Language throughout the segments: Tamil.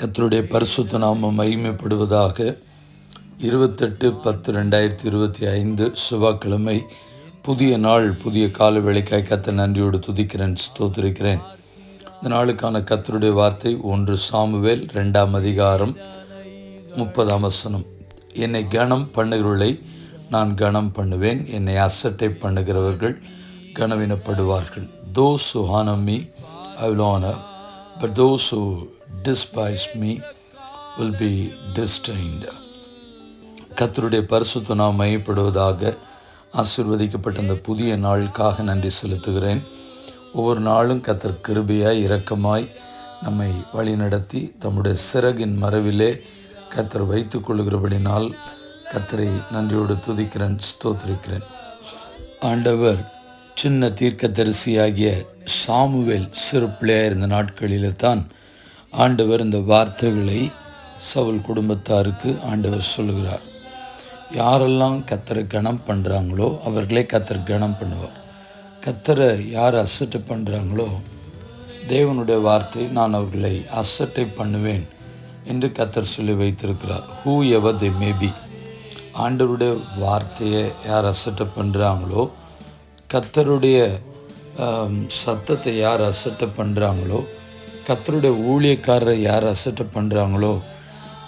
கத்தருடைய பரிசுத்த நாமம் மகிமைப்படுவதாக இருபத்தெட்டு பத்து ரெண்டாயிரத்தி இருபத்தி ஐந்து செவ்வாய்க்கிழமை புதிய நாள் புதிய கால வேலைக்காய் கத்த நன்றியோடு துதிக்கிறேன் ஸ்தோத்திருக்கிறேன். இந்த நாளுக்கான கத்தருடைய வார்த்தை ஒன்று சாமுவேல் ரெண்டாம் அதிகாரம் முப்பதாம் வசனம். என்னை கனம் பண்ணுகிறவர்களை நான் கனம் பண்ணுவேன் என்னை அசட்டை பண்ணுகிறவர்கள் கனவினப்படுவார்கள். Those who honor me I will honor. But me will be disdained கத்தருடைய பரிசுத்த நாம் மையப்படுவதாக ஆசிர்வதிக்கப்பட்ட இந்த புதிய நாளுக்காக நன்றி செலுத்துகிறேன். ஒவ்வொரு நாளும் கத்தர் கிருபையாய் இரக்கமாய் நம்மை வழிநடத்தி தம்முடைய சிறகின் மறைவிலே கத்தர் வைத்துக் கொள்கிறபடினால் கத்தரை நன்றியோடு துதிக்கிறேன் ஸ்தோத்திரிக்கிறேன். ஆண்டவர் சின்ன தீர்க்கதரிசியாகிய சாமுவேல் சிறு பிள்ளையாக இருந்த நாட்களில் தான் ஆண்டவர் இந்த வார்த்தைகளை சவுல் குடும்பத்தாருக்கு ஆண்டவர் சொல்கிறார் யாரெல்லாம் கத்தரை கணம் பண்ணுறாங்களோ அவர்களே கத்தர் கணம் பண்ணுவார். கத்தரை யார் அசட்டை பண்ணுறாங்களோ தேவனுடைய வார்த்தை நான் அவர்களை அசட்டை பண்ணுவேன் என்று கத்தர் சொல்லி வைத்திருக்கிறார். ஹூ எவர் தே மேபி ஆண்டவருடைய வார்த்தையை யார் அசட்டை பண்ணுறாங்களோ கத்தருடைய சத்தத்தை யார் அசட்டை பண்ணுறாங்களோ கத்தருடைய ஊழியக்காரரை யார் அசட்டை பண்ணுறாங்களோ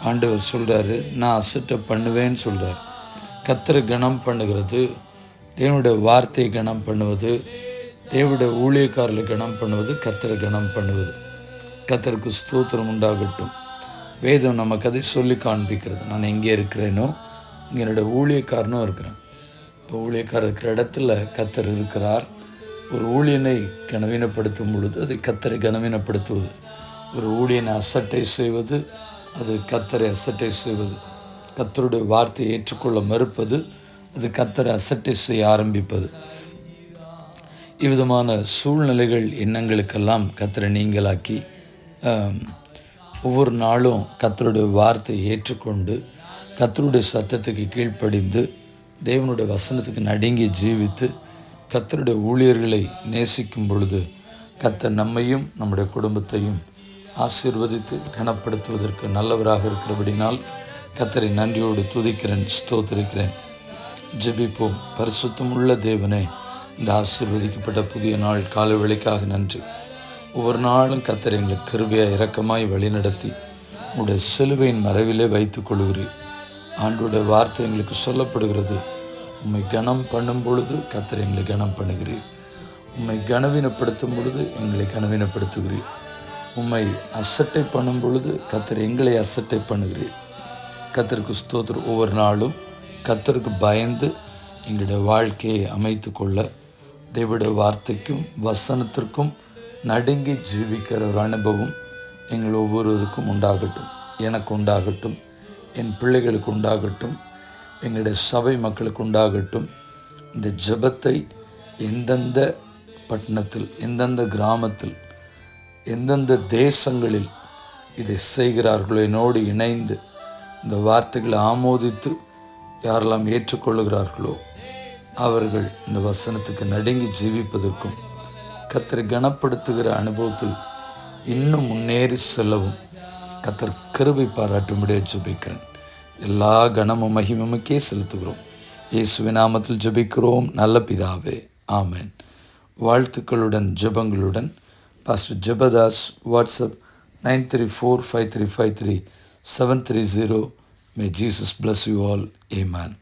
ஆண்டவர் சொல்கிறாரு நான் அசட்டை பண்ணுவேன்னு சொல்கிறார் கத்தரை கனம் பண்ணுகிறது தேவனுடைய வார்த்தையை கனம் பண்ணுவது தேவனுடைய ஊழியக்காரர்களை கனம் பண்ணுவது கத்தரை கனம் பண்ணுவது. கத்தருக்கு ஸ்தோத்திரம் உண்டாகட்டும். வேதம் நமக்கு அதை சொல்லி காண்பிக்கிறது. நான் எங்கே இருக்கிறேனோ இங்கே என்னோட ஊழியக்காரனும் இருக்கிறேன். இப்போ ஊழியக்காரர் இருக்கிற இடத்துல கத்தர் இருக்கிறார். ஒரு ஊழியனை கனவீனப்படுத்தும் பொழுது அது கத்தரை கனவீனப்படுத்துவது. ஒரு ஊழியனை அசட்டை செய்வது அது கத்தரை அசட்டை செய்வது. கத்தருடைய வார்த்தையை ஏற்றுக்கொள்ள மறுப்பது அது கத்தரை அசட்டை செய்ய ஆரம்பிப்பது. இவ்விதமான சூழ்நிலைகள் எண்ணங்களுக்கெல்லாம் கத்தரை நீங்களாக்கி ஒவ்வொரு நாளும் கத்தருடைய வார்த்தையை ஏற்றுக்கொண்டு கத்தருடைய சத்தத்துக்கு கீழ்ப்படிந்து தேவனுடைய வசனத்துக்கு நடுங்கி ஜீவித்து கத்தருடைய ஊழியர்களை நேசிக்கும் பொழுது கத்தர் நம்மையும் நம்முடைய குடும்பத்தையும் ஆசீர்வதித்து கனப்படுத்துவதற்கு நல்லவராக இருக்கிறபடினால் கத்தரை நன்றியோடு துதிக்கிறேன் ஸ்தோத்திரிக்கிறேன். ஜெபிப்போம். பரிசுத்தமுள்ள தேவனே இந்த ஆசீர்வதிக்கப்பட்ட புதிய நாள் கால வேளைக்காக நன்றி. ஒவ்வொரு நாளும் கத்தர் எங்களை கிருபையாக இரக்கமாய் வழிநடத்தி உங்களுடைய சிலுவையின் மறைவிலே வைத்துக் கொள்கிறீர் ஆண்டோட வார்த்தை எங்களுக்கு சொல்லப்படுகிறது. உம்மை கனம் பண்ணும் பொழுது கத்தர் எங்களை கனம் பண்ணுகிறீர். உம்மை கனவீனப்படுத்தும் பொழுது எங்களை கனவீனப்படுத்துகிறீர். உம்மை அசட்டை பண்ணும் பொழுது கத்தர் எங்களை அசட்டை பண்ணுகிறீர். கத்தருக்கு ஸ்தோத்திரம். ஒவ்வொரு நாளும் கத்தருக்கு பயந்து எங்களுடைய வாழ்க்கையை அமைத்து கொள்ள தேவடைய வார்த்தைக்கும் வசனத்திற்கும் நடுங்கி ஜீவிக்கிற ஒரு அனுபவம் எங்கள் ஒவ்வொருவருக்கும் உண்டாகட்டும். எனக்கு உண்டாகட்டும். என் பிள்ளைகளுக்கு உண்டாகட்டும். எங்களுடைய சபை மக்களுக்கு உண்டாகட்டும். இந்த ஜெபத்தை எந்தெந்த பட்டணத்தில் எந்தெந்த கிராமத்தில் எந்தெந்த தேசங்களில் இதை செய்கிறார்களோ என்னோடு இணைந்து இந்த வார்த்தைகளை ஆமோதித்து யாரெல்லாம் ஏற்றுக்கொள்ளுகிறார்களோ அவர்கள் இந்த வசனத்துக்கு நடுங்கி ஜீவிப்பதற்கும் கத்தரை கனப்படுத்துகிற அனுபவத்தில் இன்னும் முன்னேறி செல்லவும் கத்தர் கிருபை பாராட்டும்படியாக ஜபிக்கிறேன். எல்லா கனமும் மகிமமுக்கே செலுத்துகிறோம். இயேசுவின் நாமத்தில் ஜெபிக்கிறோம். நல்ல பிதாவே ஆமேன். வாழ்த்துக்களுடன் ஜெபங்களுடன். Pastor Jabadas WhatsApp nine three four five three five three seven three zero. May Jesus bless you all amen